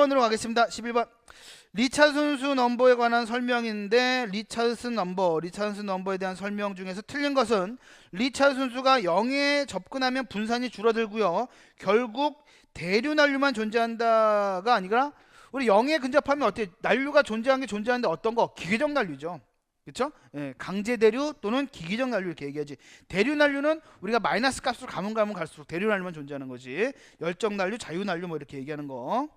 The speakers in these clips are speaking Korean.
11번으로 가겠습니다. 11번. 리차슨수 넘버에 관한 설명인데 리차슨 넘버, 리차슨 넘버에 대한 설명 중에서 틀린 것은 리차슨 수가 0에 접근하면 분산이 줄어들고요. 결국 대류 난류만 존재한다가 아니라 우리 0에 근접하면 어때? 난류가 존재한 게 존재하는데 어떤 거? 기계적 난류죠. 그렇죠? 예, 강제 대류 또는 기계적 난류 이렇게 얘기하지. 대류 난류는 우리가 마이너스 값으로 가면 가면 갈수록 대류 난류만 존재하는 거지. 열정 난류, 자유 난류 뭐 이렇게 얘기하는 거.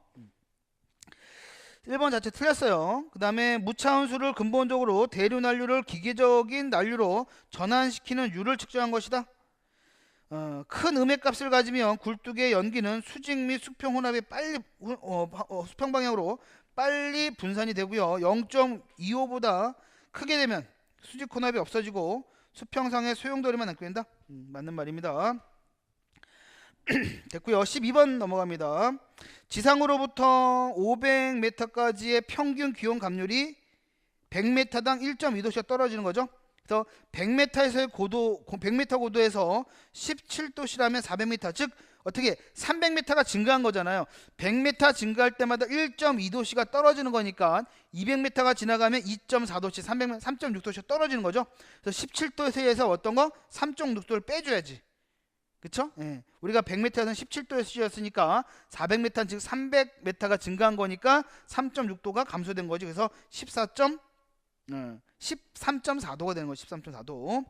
1번 자체 틀렸어요. 그 다음에 무차원수를 근본적으로 대류 난류를 기계적인 난류로 전환시키는 유를 측정한 것이다. 어, 큰 음의 값을 가지면 굴뚝의 연기는 수직 및 수평 혼합이 빨리 후- 어, 바- 어, 수평 방향으로 빨리 분산이 되고요. 0.25보다 크게 되면 수직 혼합이 없어지고 수평상의 소용돌이만 남게 된다. 음, 맞는 말입니다. 됐고요. 12번 넘어갑니다. 지상으로부터 500m까지의 평균 기온 감률이 100m당 1.2도씩 떨어지는 거죠. 그래서 100m에서의 고도 100m 고도에서 17도씨라면 400m 즉 어떻게 300m가 증가한 거잖아요. 100m 증가할 때마다 1.2도씨가 떨어지는 거니까 200m가 지나가면 2.4도씨, 300m 3.6도씩 떨어지는 거죠. 그래서 17도에서 어떤 거 3.6도를 빼줘야지. 그쵸? 예. 우리가 100m에서는 17도에 쓰였으니까 400m 즉 300m가 증가한 거니까 3.6도가 감소된 거지. 그래서 14. 어, 13.4도가 되는 거죠. 13.4도.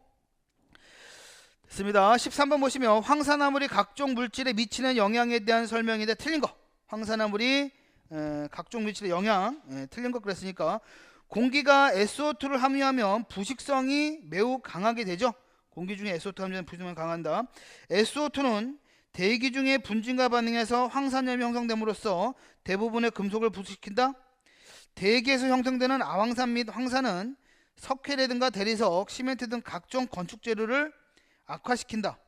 됐습니다. 13번 보시면 황산화물이 각종 물질에 미치는 영향에 대한 설명인데 틀린 거. 황산화물이 에, 각종 물질의 영향 에, 틀린 거 그랬으니까 공기가 SO2를 함유하면 부식성이 매우 강하게 되죠. 공기 중에 SO2 함유하면 부식성이 강한다. SO2는 대기 중에 분진과 반응해서 황산염이 형성됨으로써 대부분의 금속을 부식시킨다. 대기에서 형성되는 아황산 및 황산은 석회라든가 대리석, 시멘트 등 각종 건축 재료를 악화시킨다.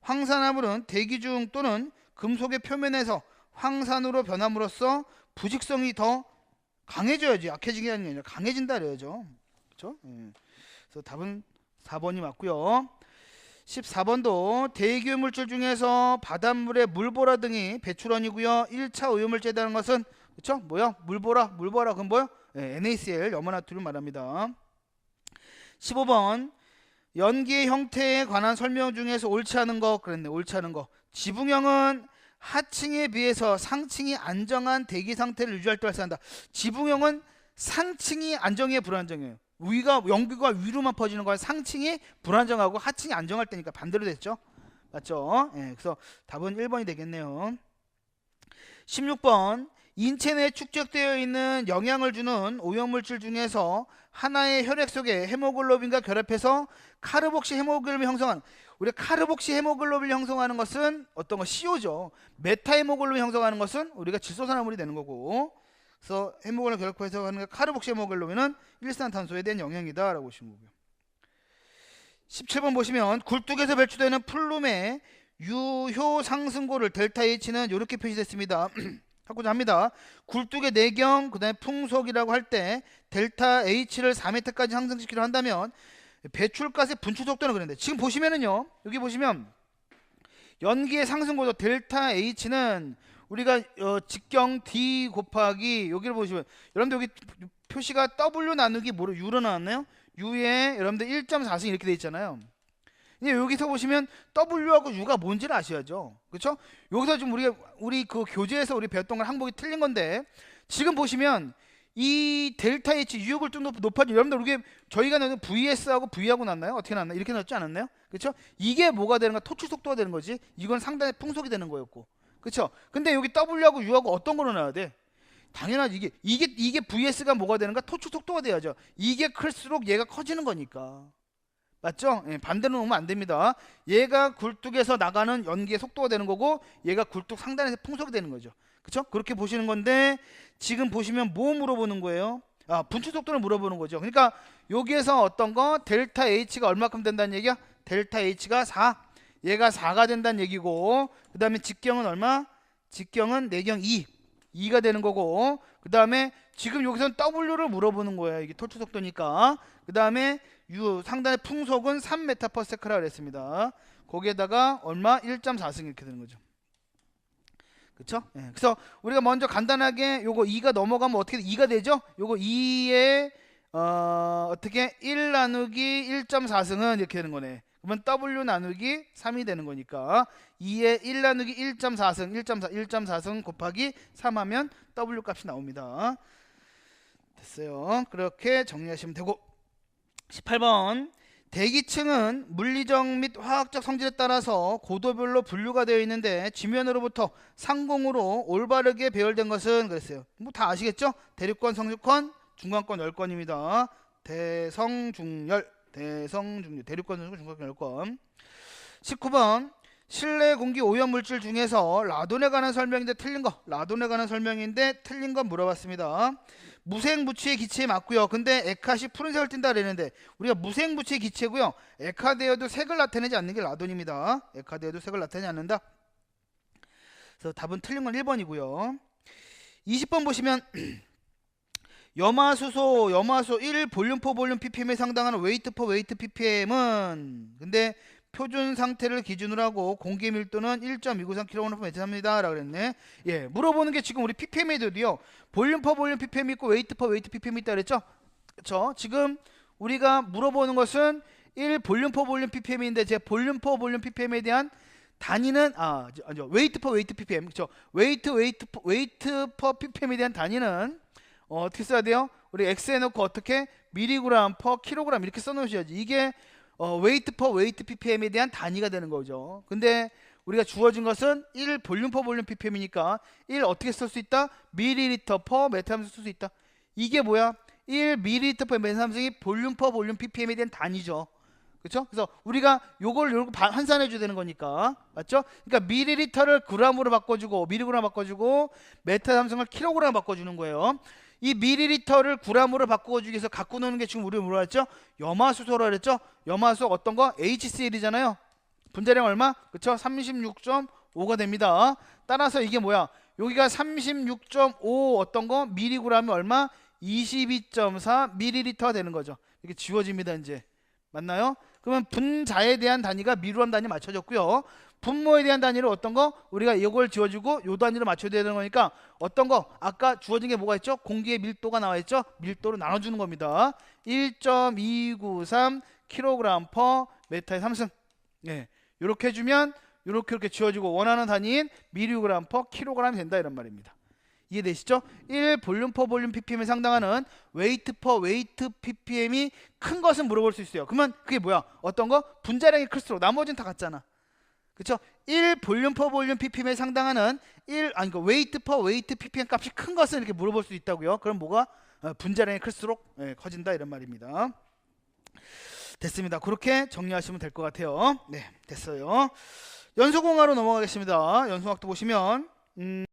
황산화물은 대기 중 또는 금속의 표면에서 황산으로 변함으로써 부식성이 더 강해져야지 약해지게 하는 게 아니라 강해진다 그래야죠. 그렇죠? 예. 그래서 답은 4번이 맞고요. 14번도 대기 물질 중에서 바닷물의 물보라 등이 배출원이고요. 1차 오염물질이라는 것은 그렇죠? 뭐야? 물보라, 물보라 그건 뭐요? 예, NaCl 염화나트륨 말합니다. 15번 연기의 형태에 관한 설명 중에서 옳지 않은 거 그랬네. 옳지 않은 거. 지붕형은 하층에 비해서 상층이 안정한 대기 상태를 유지할 때 발생한다. 지붕형은 상층이 안정해 불안정해요. 위가 연기가 위로만 퍼지는 거야. 상층이 불안정하고 하층이 안정할 때니까 반대로 됐죠. 맞죠? 예, 그래서 답은 1번이 되겠네요. 16번 인체 내에 축적되어 있는 영향을 주는 오염물질 중에서 하나의 혈액 속에 헤모글로빈과 결합해서 카르복시 헤모글로빈 형성하는 우리 카르복시 헤모글로빈 형성하는 것은 어떤 거 CO죠. 메타 헤모글로빈 형성하는 것은 우리가 질소산화물이 되는 거고. 그래서 헤모글로빈 결합해서 하는 카르복시 헤모글로빈은 일산탄소에 대한 영향이다 라고 보시면 거고요. 17번 보시면 굴뚝에서 배출되는 플룸의 유효 상승고를 델타 H는 이렇게 표시됐습니다. 하고자 합니다. 굴뚝의 내경 그 다음에 풍속이라고 할 때 델타 H를 4m까지 상승시키려 한다면 배출가스의 분출 속도는 그런데 지금 보시면은요. 여기 보시면 연기의 상승고도 델타 H는 우리가 어, 직경 D 곱하기 여기를 보시면 여러분들 여기 표시가 W 나누기 뭐로 U로 나왔나요? U에 여러분들 1.4승 이렇게 돼 있잖아요. 근데 여기서 보시면 W하고 U가 뭔지를 아셔야죠. 그렇죠? 여기서 지금 우리가 우리 그 교재에서 우리 배웠던 건 항목이 틀린 건데 지금 보시면 이 델타 H 유역을 좀 높- 높아지 여러분들 이게 저희가 넣은 VS하고 V하고 났나요? 어떻게 났나요? 이렇게 넣었지 않았나요? 그렇죠? 이게 뭐가 되는 거? 토출 속도가 되는 거지. 이건 상당히 풍속이 되는 거였고. 그렇죠? 근데 여기 W하고 U하고 어떤 거로 나야 돼? 당연하지 이게 이게 이게 VS가 뭐가 되는가? 토출 속도가 돼야죠. 이게 클수록 얘가 커지는 거니까. 맞죠? 예, 반대로 놓으면 안 됩니다. 얘가 굴뚝에서 나가는 연기의 속도가 되는 거고 얘가 굴뚝 상단에서 풍속이 되는 거죠. 그렇죠? 그렇게 보시는 건데 지금 보시면 뭐 물어보는 거예요? 아, 분출 속도를 물어보는 거죠. 그러니까 여기에서 어떤 거 델타 H가 얼마큼 된다는 얘기야? 델타 H가 4. 얘가 4가 된다는 얘기고 그다음에 직경은 얼마? 직경은 내경 2. 2가 되는 거고 그다음에 지금 여기서는 W를 물어보는 거예요. 이게 토출 속도니까. 그다음에 U 상단의 풍속은 3m/s라 그랬습니다. 거기에다가 얼마? 1.4승 이렇게 되는 거죠. 그쵸? 예, 그래서 우리가 먼저 간단하게 요거 2가 넘어가면 어떻게 2가 되죠? 요거 2의 어, 어떻게 1 나누기 1.4승은 이렇게 되는 거네. 그러면 W 나누기 3이 되는 거니까 2의 1 나누기 1.4승 1.4 1.4승 곱하기 3 하면 W 값이 나옵니다. 됐어요. 그렇게 정리하시면 되고 18번 대기층은 물리적 및 화학적 성질에 따라서 고도별로 분류가 되어 있는데 지면으로부터 상공으로 올바르게 배열된 것은 그랬어요. 뭐 다 아시겠죠? 대륙권, 성륙권, 중간권, 열권입니다. 대성중열, 대성중열, 대륙권, 성륙권, 중간권, 열권. 19번 실내 공기 오염 물질 중에서 라돈에 관한 설명인데 틀린 거, 라돈에 관한 설명인데 틀린 거 물어봤습니다. 무생무치의 기체에 맞고요. 근데 에카시 푸른색을 띈다 그랬는데 우리가 무생무치의 기체고요. 에카되어도 색을 나타내지 않는 게 라돈입니다. 에카되어도 색을 나타내지 않는다. 그래서 답은 틀린 건 1번이고요. 20번 보시면 염화수소, 염화수 1 볼륨 포 볼륨 ppm에 상당하는 웨이트 퍼 웨이트 ppm은 근데 표준 상태를 기준으로 하고 공기 밀도는 1.293kg/m 합니다. 라고 그랬네. 예, 물어보는 게 지금 우리 ppm에도요. 볼륨 퍼 볼륨 ppm 있고 웨이트 퍼 웨이트 ppm 있다 그랬죠? 그렇죠? 지금 우리가 물어보는 것은 1 볼륨 퍼 볼륨 ppm인데 제 볼륨 퍼 볼륨 ppm에 대한 단위는 아, 저, 아니죠. 웨이트 퍼 웨이트 ppm. 그렇죠? 웨이트 웨이트 퍼 웨이트 퍼 ppm에 대한 단위는 어, 어떻게 써야 돼요? 우리 x 해 놓고 어떻게 미리그램 퍼 킬로그램 이렇게 써 놓으셔야지. 이게 어, 웨이트 퍼 웨이트 ppm에 대한 단위가 되는 거죠. 근데 우리가 주어진 것은 1 볼륨 퍼 볼륨 ppm이니까 1 어떻게 쓸 수 있다? 밀리리터 퍼 메타함수 쓸 수 있다. 이게 뭐야? 1 밀리리터 퍼 메타함수이 볼륨 퍼 볼륨 ppm에 대한 단위죠. 그렇죠? 그래서 우리가 요걸 바- 환산해 줘야 되는 거니까. 맞죠? 그러니까 밀리리터를 그램으로 바꿔 주고 밀리그램 바꿔 주고 메타 함수를 킬로그램 바꿔 주는 거예요. 이 밀리리터를 그램으로 바꾸어 주기 위해서 갖고 노는 게 지금 우리 뭐라 했죠? 염화수소라 그랬죠? 염화수 어떤 거? HCl이잖아요. 분자량 얼마? 그쵸? 36.5가 됩니다. 따라서 이게 뭐야? 여기가 36.5 어떤 거? 미리그램이 얼마? 22.4 밀리리터가 되는 거죠. 이렇게 지워집니다, 이제. 맞나요? 그러면 분자에 대한 단위가 미루람 단위 맞춰졌고요. 분모에 대한 단위를 어떤 거? 우리가 이걸 지워주고 요 단위로 맞춰야 되는 거니까 어떤 거? 아까 주어진 게 뭐가 있죠? 공기의 밀도가 나와 있죠? 밀도로 나눠주는 겁니다. 1.293 kg per 메타의 3승. 예. 이렇게 해주면 이렇게 이렇게 지워지고 원하는 단위인 미리그램 per 킬로그램이 된다 이런 말입니다. 이해되시죠? 1 볼륨 퍼 볼륨 ppm에 상당하는 웨이트 퍼 웨이트 ppm이 큰 것은 물어볼 수 있어요. 그러면 그게 뭐야? 어떤 거? 분자량이 클수록 나머지는 다 같잖아. 그렇죠? 1 볼륨 퍼 볼륨 ppm에 상당하는 1 아니 그 웨이트 퍼 웨이트 ppm 값이 큰 것은 이렇게 물어볼 수 있다고요. 그럼 뭐가 어, 분자량이 클수록 예, 커진다 이런 말입니다. 됐습니다. 그렇게 정리하시면 될 것 같아요. 네, 됐어요. 연소공학으로 넘어가겠습니다. 연소공학도 보시면 음